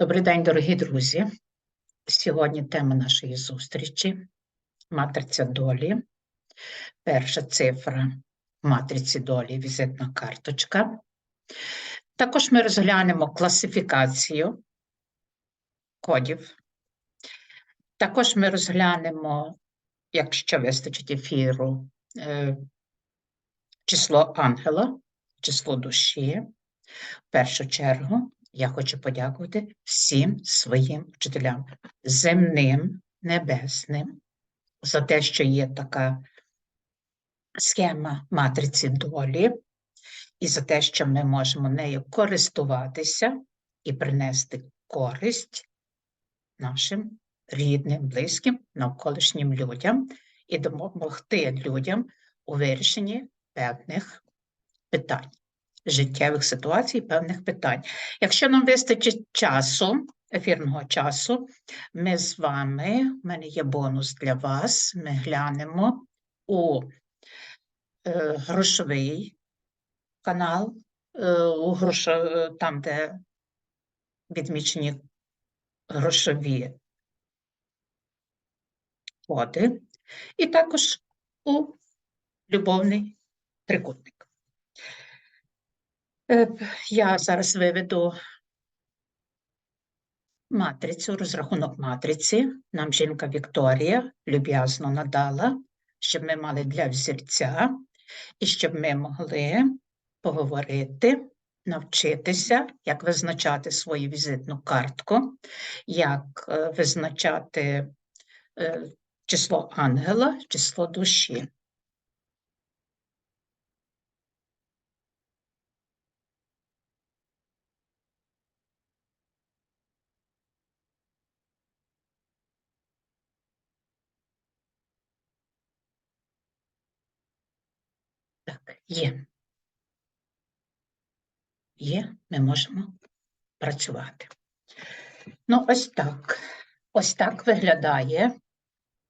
Добрий день, дорогі друзі. Сьогодні тема нашої зустрічі матриця долі. Перша цифра матриці долі візитна карточка. Також ми розглянемо класифікацію кодів. Також ми розглянемо, якщо вистачить ефіру, е, число ангела, число душі. В першу чергу я хочу подякувати всім своїм вчителям, земним, небесним, за те, що є така схема матриці долі, і за те, що ми можемо нею користуватися і принести користь нашим рідним, близьким, навколишнім людям і допомогти людям у вирішенні певних питань життєвих ситуацій, певних питань. Якщо нам вистачить часу, ефірного часу, ми з вами, в мене є бонус для вас, ми глянемо у е, грошовий канал, е, у грошо, е, там, де відмічені грошові коди, і також у любовний трикутник. Е, Я зараз виведу матрицю, розрахунок матриці. Нам жінка Вікторія люб'язно надала, щоб ми мали для взірця і щоб ми могли поговорити, навчитися, як визначати свою візитну картку, як е, визначати е, число ангела, число душі. Так, є. Є, ми можемо працювати. Ну, ось так. Ось так виглядає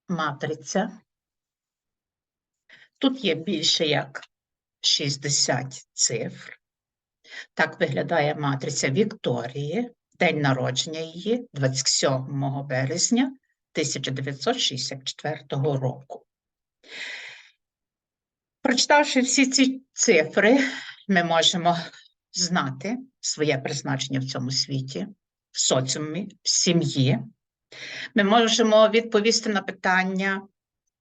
матриця. Тут є більше як 60 цифр. Так виглядає матриця Вікторії, день народження її 27 березня 1964 року. Прочитавши всі ці цифри, ми можемо знати своє призначення в цьому світі, в соціумі, в сім'ї. Ми можемо відповісти на питання,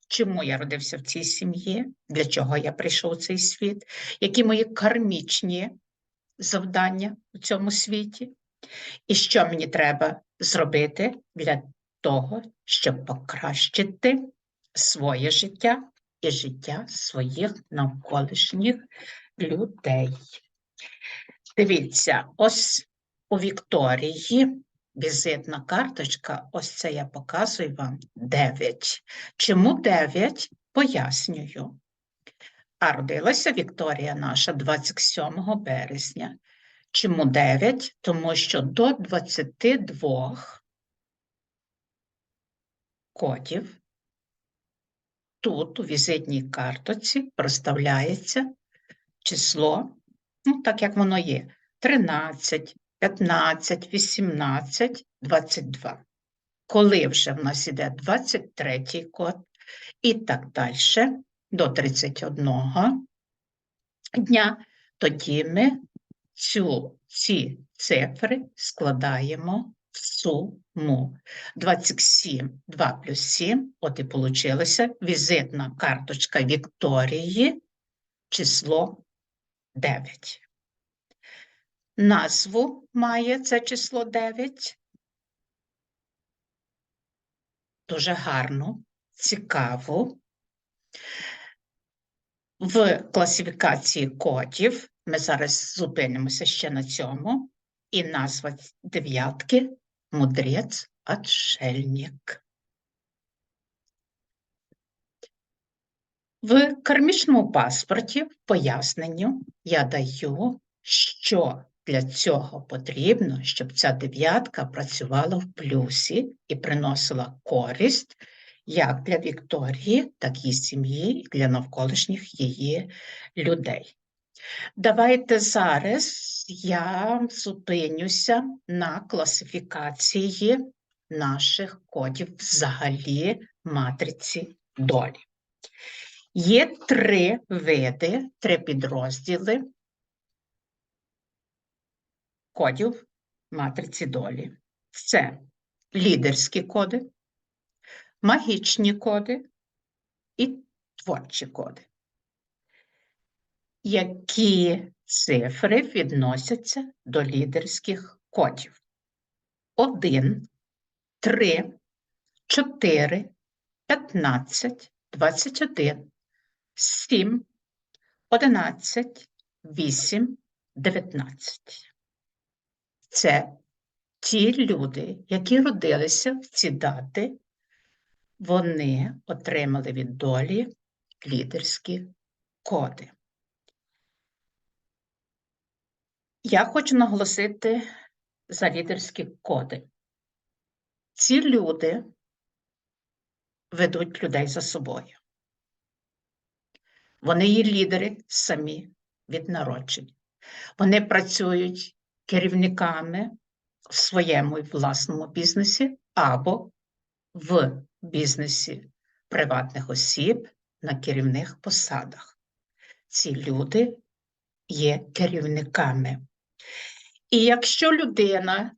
чому я родився в цій сім'ї, для чого я прийшов у цей світ, які мої кармічні завдання у цьому світі, і що мені треба зробити для того, щоб покращити своє життя і життя своїх навколишніх людей. Дивіться, ось у Вікторії візитна карточка, ось це я показую вам 9. Чому 9? Пояснюю. А родилася Вікторія наша 27 березня. Чому 9? Тому що до 22 кодів тут у візитній картоці проставляється число, ну, так як воно є: 13, 15, 18, 22. Коли вже в нас іде 23 код, і так далі, до 31 дня, тоді ми цю, ці цифри складаємо суму. 27, 2 плюс 7, от і получилася візитна карточка Вікторії, число 9. Назву має це число 9. Дуже гарну, цікаву. В класифікації кодів ми зараз зупинимося ще на цьому, і назва дев'ятки мудрець отшельник. В кармічному паспорті в поясненню я даю, що для цього потрібно, щоб ця дев'ятка працювала в плюсі і приносила користь як для Вікторії, так і сім'ї, для навколишніх її людей. Давайте зараз я зупинюся на класифікації наших кодів взагалі матриці долі. Є три види, три підрозділи кодів матриці долі. Це лідерські коди, магічні коди і творчі коди. Які цифри відносяться до лідерських кодів? 1, 3, 4, 15, 21, 7, 11, 8, 19. Це ті люди, які родилися в ці дати, вони отримали від долі лідерські коди. Я хочу наголосити за лідерські коди. Ці люди ведуть людей за собою. Вони є лідери самі від народження. Вони працюють керівниками в своєму власному бізнесі або в бізнесі приватних осіб на керівних посадах. Ці люди є керівниками. І якщо людина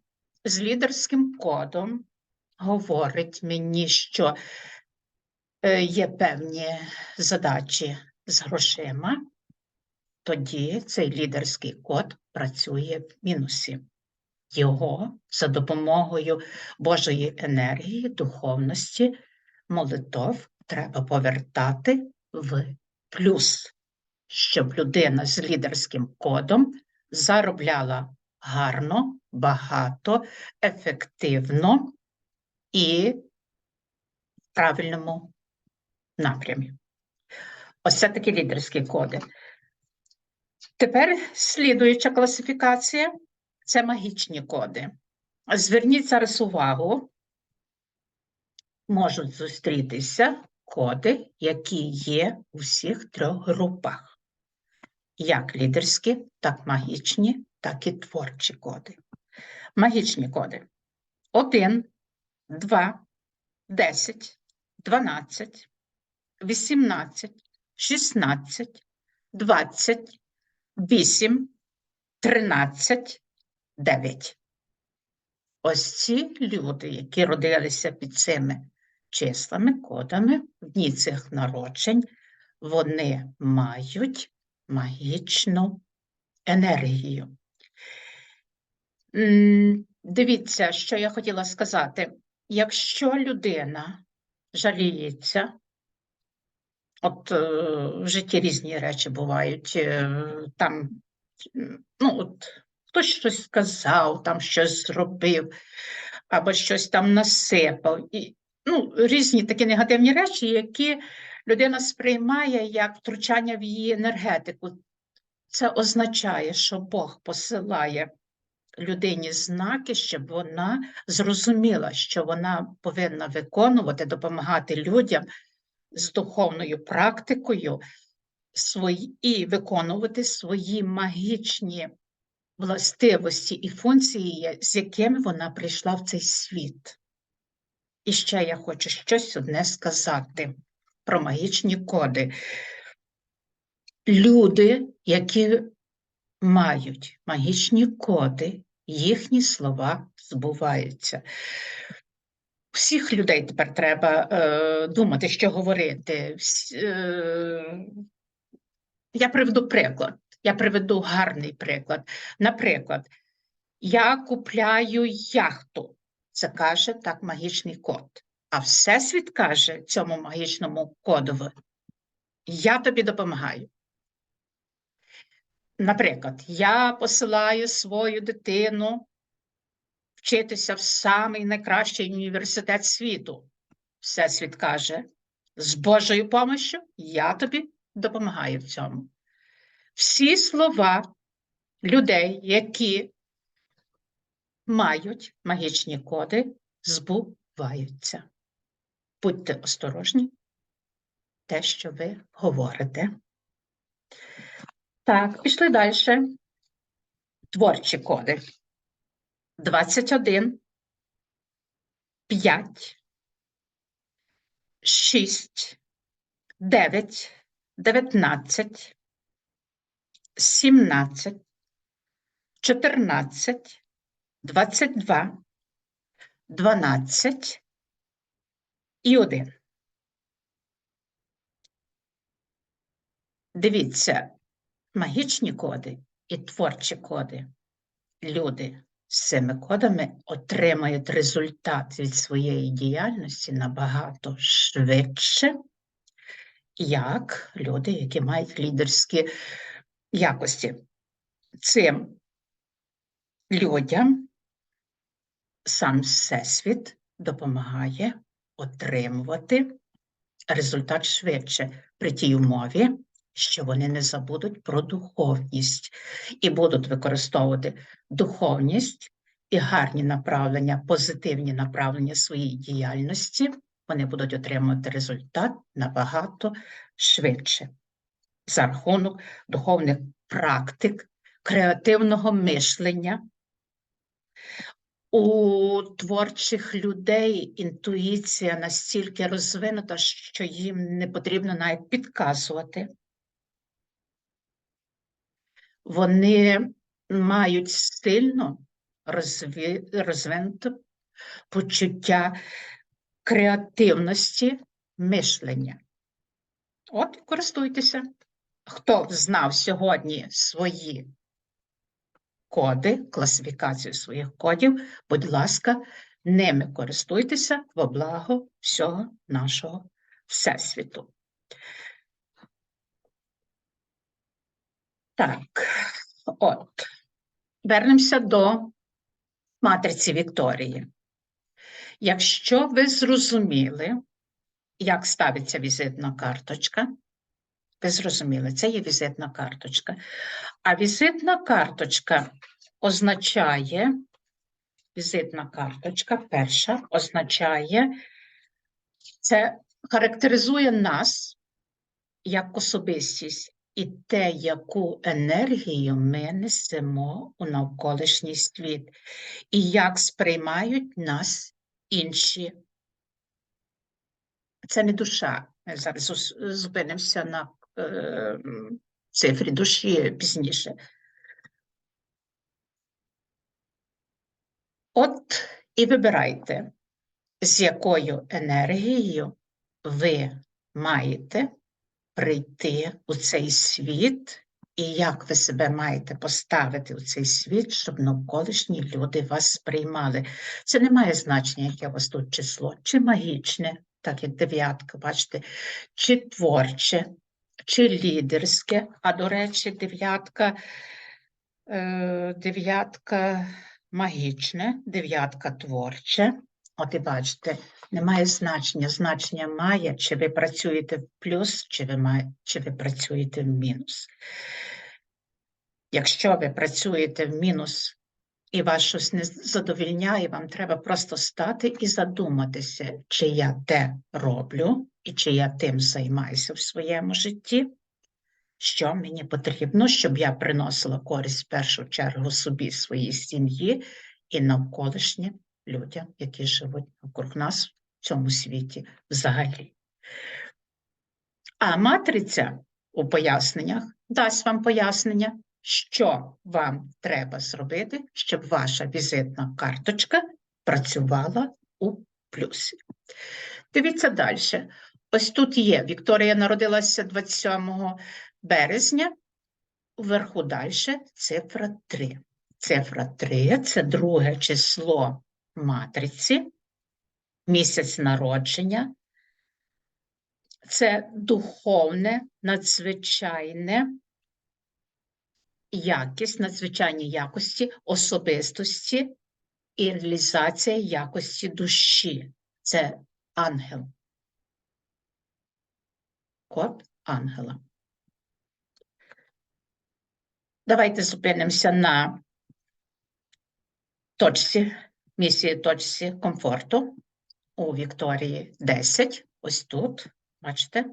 з лідерським кодом говорить мені, що е, є певні задачі з грошима, тоді цей лідерський код працює в мінусі. Його за допомогою Божої енергії, духовності, молитов треба повертати в плюс, щоб людина з лідерським кодом заробляла гарно, багато, ефективно і в правильному напрямі. Ось такі лідерські коди. Тепер слідуюча класифікація це магічні коди. Зверніть зараз увагу, можуть зустрітися коди, які є у всіх трьох групах. Як лідерські, так магічні, так і творчі коди. Магічні коди. 1, 2, 10, 12, 18, 16, 20, 8, 13, 9. Ось ці люди, які родилися під цими числами, кодами, в дні цих народжень, вони мають магічну енергію. Дивіться, що я хотіла сказати. Якщо людина жаліється, от е, в житті різні речі бувають, е, там, ну, от, хтось щось сказав, там щось зробив, або щось там насипав. І, ну, різні такі негативні речі, які людина сприймає як втручання в її енергетику. Це означає, що Бог посилає людині знаки, щоб вона зрозуміла, що вона повинна виконувати, допомагати людям з духовною практикою свої, і виконувати свої магічні властивості і функції, з якими вона прийшла в цей світ. І ще я хочу щось одне сказати про магічні коди. Люди, які мають магічні коди, їхні слова збуваються. Всіх людей тепер треба е, думати, що говорити. Вс- е, я приведу приклад. Я приведу гарний приклад. Наприклад, я купляю яхту. Це каже так магічний код. А Всесвіт каже цьому магічному кодові, я тобі допомагаю. Наприклад, я посилаю свою дитину вчитися в самий найкращий університет світу. Всесвіт каже, з Божою помощю я тобі допомагаю в цьому. Всі слова людей, які мають магічні коди, збуваються. Будьте осторожні, те, що ви говорите. Так, пішли далі. Творчі коди. 21, 5, 6, 9, 19, 17, 14, 22, 12 і 1. Дивіться, магічні коди і творчі коди. Люди з цими кодами отримають результат від своєї діяльності набагато швидше, як люди, які мають лідерські якості. Цим людям сам Всесвіт допомагає отримувати результат швидше при тій умові, що вони не забудуть про духовність і будуть використовувати духовність і гарні направлення, позитивні направлення своїй діяльності, вони будуть отримувати результат набагато швидше за рахунок духовних практик, креативного мишлення. У творчих людей інтуїція настільки розвинута, що їм не потрібно навіть підказувати. Вони мають сильно розві... розвинуте почуття креативності мишлення. От, користуйтеся. Хто знав сьогодні свої коди, класифікацію своїх кодів, будь ласка, ними користуйтеся во благо всього нашого Всесвіту. Так, от, вернемося до матриці Вікторії. Якщо ви зрозуміли, як ставиться візитна карточка, ви зрозуміли, це є візитна карточка. А візитна карточка означає, візитна карточка перша означає, це характеризує нас як особистість і те, яку енергію ми несемо у навколишній світ, і як сприймають нас інші. Це не душа. Ми зараз зупинимося на е, цифрі душі пізніше. От і вибирайте, з якою енергією ви маєте прийти у цей світ, і як ви себе маєте поставити у цей світ, щоб навколишні люди вас сприймали. Це не має значення, яке у вас тут число, чи магічне, так як дев'ятка, бачите, чи творче, чи лідерське, а до речі, дев'ятка, е, дев'ятка магічне, дев'ятка творче. От і бачите, немає значення. Значення має, чи ви працюєте в плюс, чи ви, має, чи ви працюєте в мінус. Якщо ви працюєте в мінус і вас щось не задовільняє, вам треба просто стати і задуматися, чи я те роблю, і чи я тим займаюся в своєму житті, що мені потрібно, щоб я приносила користь в першу чергу собі, своїй сім'ї і навколишнім людям, які живуть навкруг нас в цьому світі взагалі. А матриця у поясненнях дасть вам пояснення, що вам треба зробити, щоб ваша візитна карточка працювала у плюсі. Дивіться далі. Ось тут є Вікторія народилася 27 березня, вверху далі цифра 3. Цифра 3 це друге число матриці, місяць народження. Це духовне, надзвичайне якість, надзвичайні якості особистості і реалізація якості душі. Це ангел. Код ангела. Давайте зупинимося на точці, місії точці комфорту у Вікторії 10. Ось тут, бачите?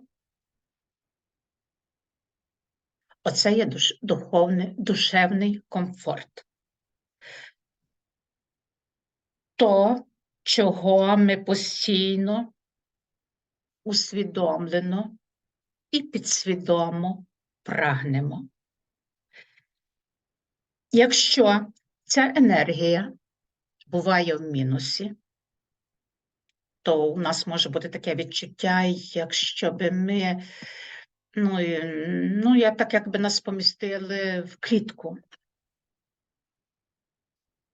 Оце є душ, духовний, душевний комфорт. То, чого ми постійно усвідомлено і підсвідомо прагнемо. Якщо ця енергія буває в мінусі, то у нас може бути таке відчуття, якщо би ми, ну, ну я так якби нас помістили в клітку.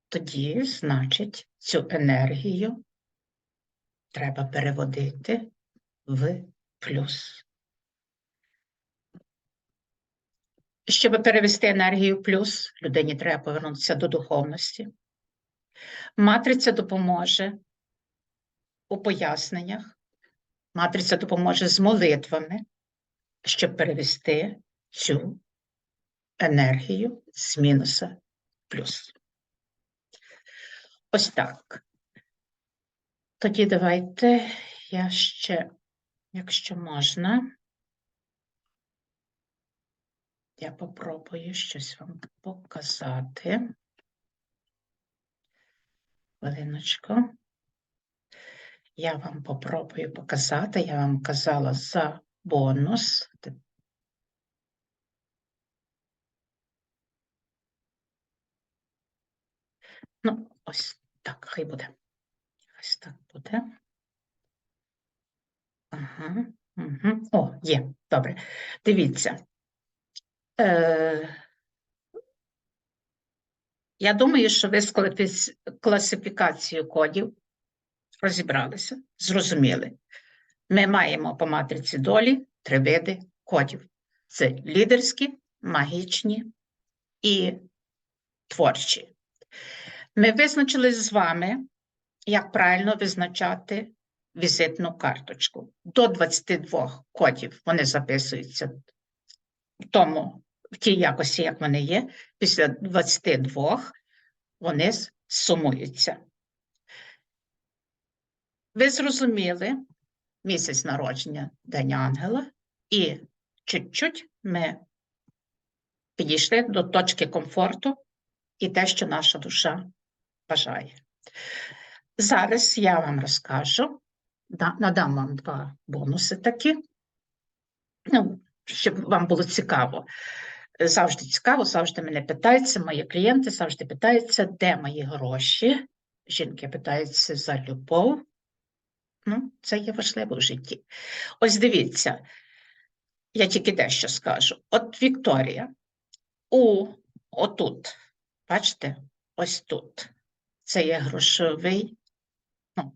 Тоді, значить, цю енергію треба переводити в плюс. Щоб перевести енергію плюс, людині треба повернутися до духовності. Матриця допоможе у поясненнях, матриця допоможе з молитвами, щоб перевести цю енергію з мінуса в плюс. Ось так. Тоді давайте я ще, якщо можна, я попробую щось вам показати. Хвилиночку. Я вам попробую показати. Я вам казала за бонус. Ну, ось так, хай буде. Ось так буде. Ага, угу. О, є, добре. Дивіться. Е, я думаю, що ви з класифікацією кодів розібралися, зрозуміли. Ми маємо по матриці долі три види кодів: це лідерські, магічні і творчі. Ми визначили з вами, як правильно визначати візитну карточку. До 22 кодів вони записуються тому, в тій якості, як вони є. Після 22 вони сумуються. Ви зрозуміли місяць народження День Ангела, і чуть-чуть ми підійшли до точки комфорту і те, що наша душа бажає. Зараз я вам розкажу, надам вам два бонуси такі, ну, щоб вам було цікаво. Завжди цікаво, завжди мене питаються, мої клієнти завжди питаються, де мої гроші. Жінки питаються за любов. Ну, це є важливо в житті. Ось дивіться, я тільки дещо скажу. От Вікторія, у отут, бачите, ось тут. Це є грошовий ну,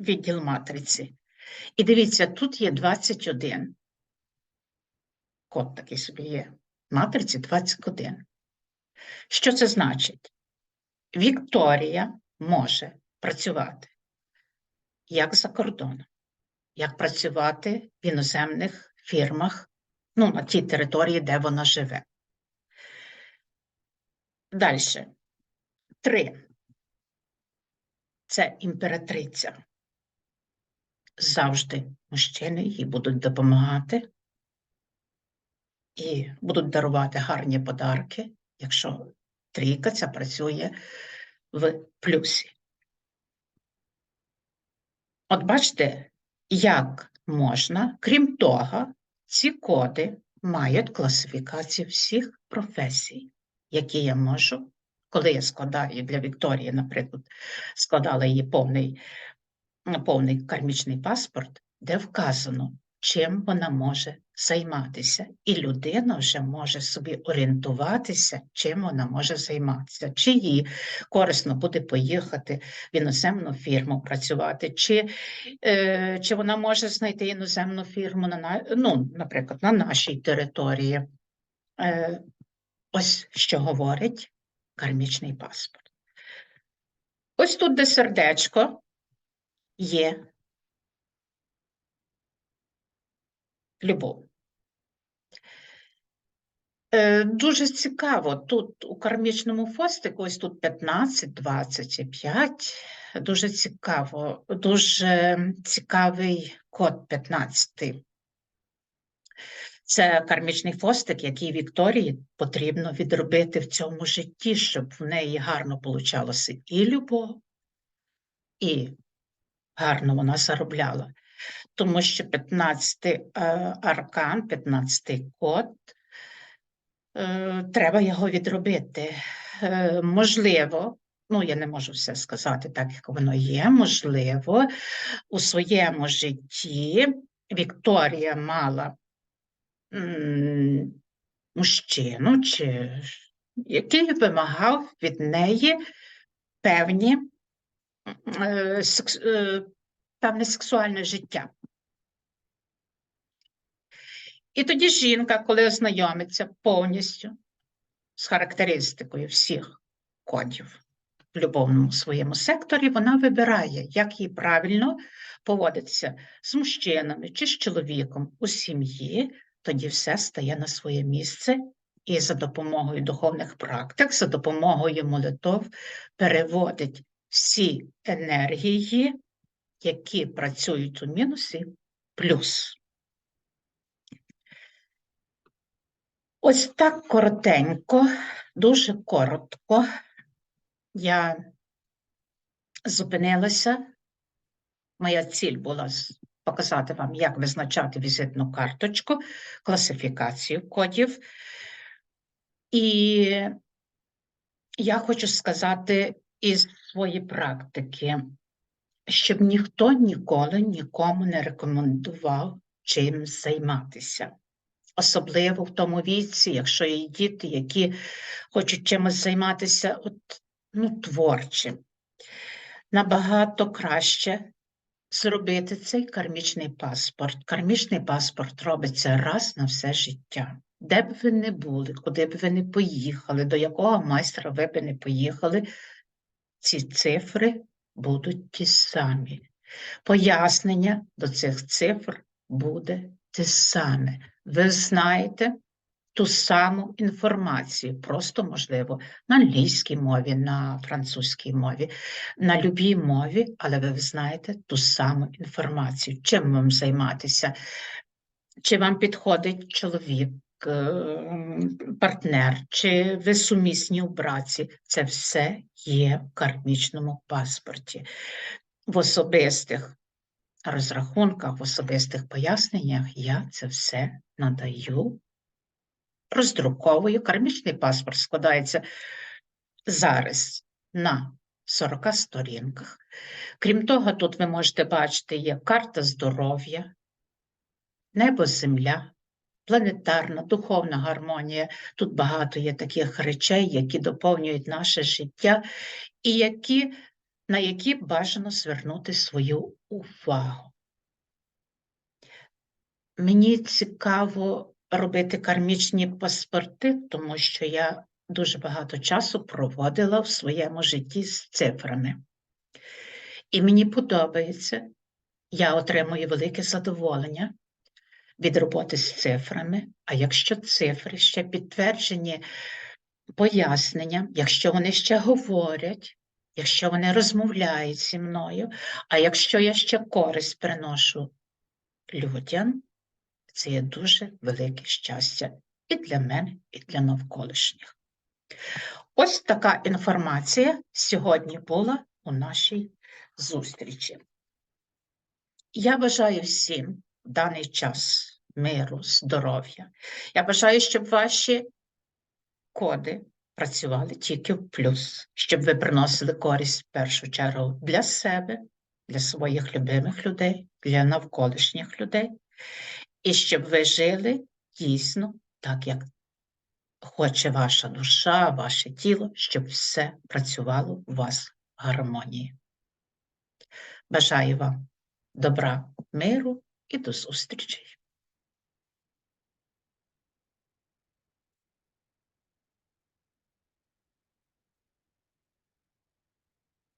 відділ матриці. І дивіться, тут є 21. Код такий собі є. Матриці 21. Що це значить? Вікторія може працювати як за кордоном, як працювати в іноземних фірмах, ну, на тій території, де вона живе. Далі. Три. Це імператриця. Завжди мужчини їй будуть допомагати і будуть дарувати гарні подарки, якщо трійка ця працює в плюсі. От бачите, як можна, крім того, ці коди мають класифікацію всіх професій, які я можу, коли я складаю для Вікторії, наприклад, складала її повний, повний кармічний паспорт, де вказано, чим вона може займатися, і людина вже може собі орієнтуватися, чим вона може займатися, чи їй корисно буде поїхати в іноземну фірму працювати, чи, е, чи вона може знайти іноземну фірму на ну, наприклад, на нашій території. Е, ось що говорить кармічний паспорт. Ось тут, де сердечко, є любов. Е, Дуже цікаво, тут у кармічному фостику, ось тут 15, 25, дуже цікаво, дуже цікавий код 15. Це кармічний фостик, який Вікторії потрібно відробити в цьому житті, щоб в неї гарно получалося і любов, і гарно вона заробляла. Тому що 15-й е, аркан, 15-й код, треба його відробити. Е, можливо, ну я не можу все сказати так, як воно є. Можливо, у своєму житті Вікторія мала мужчину, чи який вимагав від неї певні е, е, певне сексуальне життя. І тоді жінка, коли ознайомиться повністю з характеристикою всіх кодів в любовному своєму секторі, вона вибирає, як їй правильно поводитися з мужчинами чи з чоловіком у сім'ї, тоді все стає на своє місце. І за допомогою духовних практик, за допомогою молитов переводить всі енергії, які працюють у мінусі, плюс. Ось так коротенько, дуже коротко я зупинилася. Моя ціль була показати вам, як визначати візитну карточку, класифікацію кодів. І я хочу сказати із своєї практики, щоб ніхто ніколи нікому не рекомендував чим займатися. Особливо в тому віці, якщо є діти, які хочуть чимось займатися от, ну, творчим. Набагато краще зробити цей кармічний паспорт. Кармічний паспорт робиться раз на все життя. Де б ви не були, куди б ви не поїхали, до якого майстра ви б не поїхали, ці цифри будуть ті самі. Пояснення до цих цифр буде те саме. Ви знаєте ту саму інформацію, просто, можливо, на англійській мові, на французькій мові, на любій мові, але ви знаєте ту саму інформацію. Чим вам займатися? Чи вам підходить чоловік, е, партнер, чи ви сумісні у браці? Це все є в кармічному паспорті. В особистих розрахунках, в особистих поясненнях я це все надаю, роздруковую. Кармічний паспорт складається зараз на 40 сторінках. Крім того, тут ви можете бачити, є карта здоров'я, небо, земля, планетарна, духовна гармонія. Тут багато є таких речей, які доповнюють наше життя і які, на які бажано звернути свою увагу. Мені цікаво робити кармічні паспорти, тому що я дуже багато часу проводила в своєму житті з цифрами. І мені подобається, я отримую велике задоволення від роботи з цифрами. А якщо цифри ще підтверджені поясненням, якщо вони ще говорять, якщо вони розмовляють зі мною, а якщо я ще користь приношу людям, це є дуже велике щастя і для мене, і для навколишніх. Ось така інформація сьогодні була у нашій зустрічі. Я бажаю всім в даний час миру, здоров'я. Я бажаю, щоб ваші коди працювали тільки в плюс, щоб ви приносили користь в першу чергу для себе, для своїх любимих людей, для навколишніх людей, і щоб ви жили дійсно так, як хоче ваша душа, ваше тіло, щоб все працювало у вас в гармонії. Бажаю вам добра, миру і до зустрічей!